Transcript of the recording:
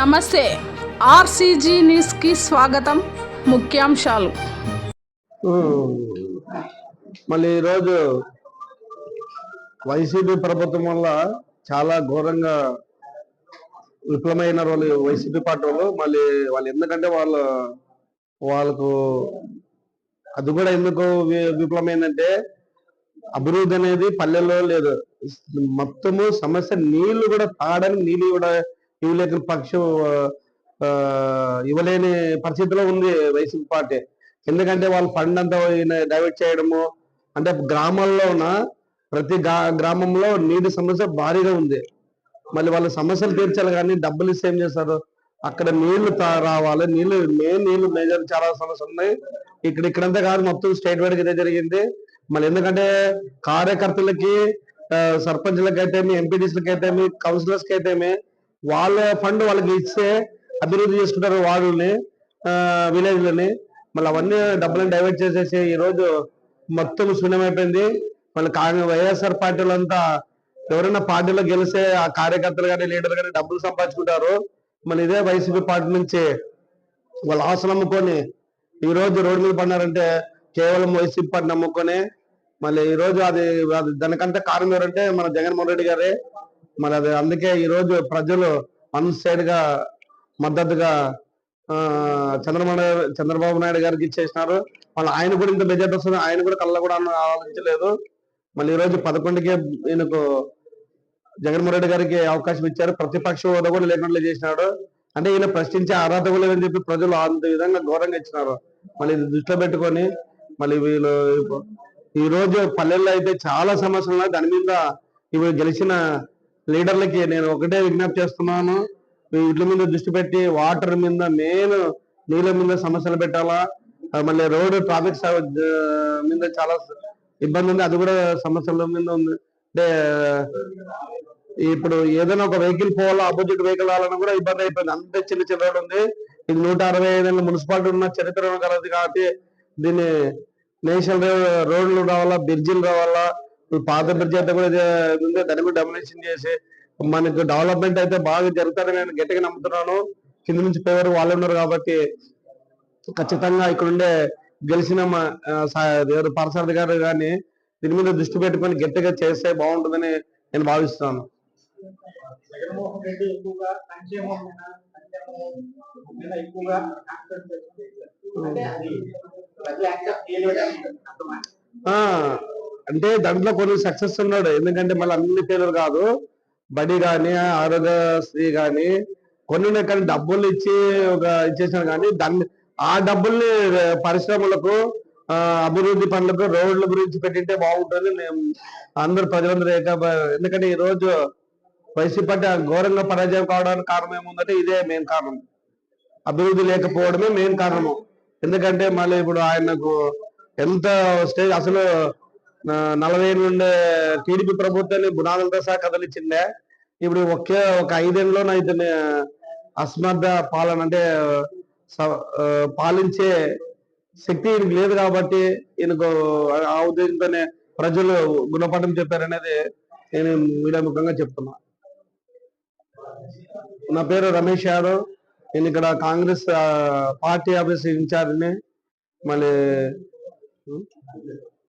నమస్తే. ఆర్సీజీ న్యూస్కి స్వాగతం. ముఖ్యాంశాలు. మళ్ళీ ఈరోజు వైసీపీ ప్రభుత్వం వల్ల చాలా ఘోరంగా విఫలమైన వాళ్ళు వైసీపీ పార్టీ వాళ్ళు. మళ్ళీ వాళ్ళు ఎందుకంటే వాళ్ళు వాళ్ళకు అది కూడా ఎందుకు విఫలమైందంటే అభివృద్ధి అనేది పల్లెల్లో లేదు. మొత్తము సమస్య నీళ్ళు కూడా తాగడానికి నీళ్ళు కూడా ఇవ్వలేక పక్షం ఆ, ఇవ్వలేని పరిస్థితిలో ఉంది వైసీపీ పార్టీ. ఎందుకంటే వాళ్ళు ఫండ్ అంతా డైవర్ట్ చేయడము అంటే గ్రామాల్లో ఉన్న ప్రతి గ్రామంలో నీటి సమస్య భారీగా ఉంది. మళ్ళీ వాళ్ళ సమస్యలు తీర్చాలి కానీ డబ్బులు ఇస్తే ఏం చేస్తారు? అక్కడ నీళ్ళు రావాలి. నీళ్ళు మెయిన్ నీళ్ళు మేజర్ చాలా సమస్యలు ఉన్నాయి. ఇక్కడ ఇక్కడంతా కాదు మొత్తం స్టేట్ వైడ్ ఇదే జరిగింది. మళ్ళీ ఎందుకంటే కార్యకర్తలకి సర్పంచ్లకైతేమి సర్పంచ్లకి కౌన్సిలర్స్కి అయితేమి వాళ్ళ ఫండ్ వాళ్ళకి ఇస్తే అభివృద్ధి చేసుకుంటారు వార్డుల్ని విలేజ్లని. మళ్ళీ అవన్నీ డబ్బులను డైవర్ట్ చేసేసి ఈ రోజు మొత్తం శూన్యమైపోయింది. మళ్ళీ కాంగ్రెస్ వైఎస్ఆర్ పార్టీలంతా ఎవరైనా పార్టీలో గెలిస్తే ఆ కార్యకర్తలు కానీ లీడర్ కానీ డబ్బులు సంపాదించుకుంటారు. మళ్ళీ ఇదే వైసీపీ పార్టీ నుంచి వాళ్ళ ఆశ అమ్ముకొని ఈ రోజు రోడ్డు మీద పడినారంటే కేవలం వైసీపీ పార్టీ నమ్ముకొని మళ్ళీ ఈ రోజు అది అది దానికంటే కారణం ఎవరంటే మన జగన్మోహన్ రెడ్డి గారే. మరి అది అందుకే ఈ రోజు ప్రజలు వన్ సైడ్గా మద్దతుగా ఆ, చంద్రబాబు చంద్రబాబు నాయుడు గారికి ఇచ్చేసినారు. మళ్ళీ ఆయన కూడా ఇంత మెజార్టీ వస్తుంది. ఆయన కూడా కళ్ళ కూడా ఆలోచించలేదు. మళ్ళీ ఈ రోజు పదకొండుకే ఈయనకు జగన్మోహన్ రెడ్డి గారికి అవకాశం ఇచ్చారు. ప్రతిపక్ష హోదా కూడా లేకుండా చేసినాడు. అంటే ఈయన ప్రశ్నించే అర్హత కూడా లేదని చెప్పి ప్రజలు అంత విధంగా ఘోరంగా ఇచ్చినారు. మళ్ళీ ఇది దృష్టిలో పెట్టుకొని మళ్ళీ వీళ్ళు ఈ రోజు పల్లెల్లో అయితే చాలా సమస్యలు ఉన్నాయి దాని మీద ఇవి గెలిచిన లీడర్లకి నేను ఒకటే విజ్ఞప్తి చేస్తున్నాను. వీటి మీద దృష్టి పెట్టి వాటర్ మీద మెయిన్ నీళ్ళ మీద సమస్యలు పెట్టాలా? మళ్ళీ రోడ్డు ట్రాఫిక్ మీద చాలా ఇబ్బంది ఉంది. అది కూడా సమస్యల మీద ఉంది. అంటే ఇప్పుడు ఏదైనా ఒక వెహికల్ పోవాలా ఆపోజిట్ వెహికల్ రావాలన్నా కూడా ఇబ్బంది అయిపోయింది. అంత చిన్న చిన్న రోడ్ ఉంది. ఇది నూట అరవై ఐదు మున్సిపాలిటీ ఉన్న చరిత్ర కలదు కాబట్టి దీన్ని నేషనల్ రోడ్లు రావాలా బ్రిడ్జిలు రావాలా ఇప్పుడు పాత బ్రిడ్జ్ అయితే కూడా ఉంది దాన్ని కూడా డొమినేషన్ చేసి మనకు డెవలప్మెంట్ అయితే బాగా జరుగుతుందని నేను గట్టిగా నమ్ముతున్నాను. కింద నుంచి పేరు వాళ్ళు ఉన్నారు కాబట్టి ఖచ్చితంగా ఇక్కడ ఉండే గెలిచిన మా పార్సారథి గారు కానీ దీని మీద దృష్టి పెట్టుకొని గట్టిగా చేస్తే బాగుంటుందని నేను భావిస్తున్నాను. జగన్మోహన్ రెడ్డి ఎక్కువగా సంక్షేమం మీద సంక్షేమం మీద ఎక్కువగా కాన్సన్ట్రేట్ చేశారు అంటే అది ప్రజలు యాక్సెప్ట్ చేయలేదని అర్థమైంది ఆ అంటే దాంట్లో కొన్ని సక్సెస్ ఉన్నాడు. ఎందుకంటే మళ్ళీ అన్ని ఫెయిలర్ కాదు. బడి కానీ ఆరోగ్యశ్రీ కానీ కొన్ని ఉన్నాయి కానీ డబ్బులు ఇచ్చి ఒక ఇచ్చేసాను కానీ దాన్ని ఆ డబ్బుల్ని పరిశ్రమలకు అభివృద్ధి పనులకు రోడ్ల గురించి పెట్టింటే బాగుంటుంది. నేను అందరు ప్రజలందరూ ఏక ఎందుకంటే ఈ రోజు వైసీపీ పార్టీ ఘోరంగా పరాజయం కావడానికి కారణం ఏముందంటే ఇదే మెయిన్ కారణం. అభివృద్ధి లేకపోవడమే మెయిన్ కారణము. ఎందుకంటే మళ్ళీ ఇప్పుడు ఆయనకు ఎంత స్టేజ్ అసలు నలభై నుండి టీడీపీ ప్రభుత్వాన్ని బునాదులతో సహా కదిలిచ్చిందే. ఇప్పుడు ఒకే ఒక ఐదేళ్ళలో ఇతని అస్మర్థ పాలన అంటే స- పాలించే శక్తి ఈయనకు లేదు కాబట్టి ఈయనకు ఆ ఉద్దేశంతోనే ప్రజలు గుణపాఠం చెప్పారనేది నేను మీడియా ముఖంగా చెప్తున్నా. నా పేరు రమేష్ యాదవ్. నేను ఇక్కడ కాంగ్రెస్ పార్టీ ఆఫీస్ ఇన్ఛార్జ్ని. మళ్ళీ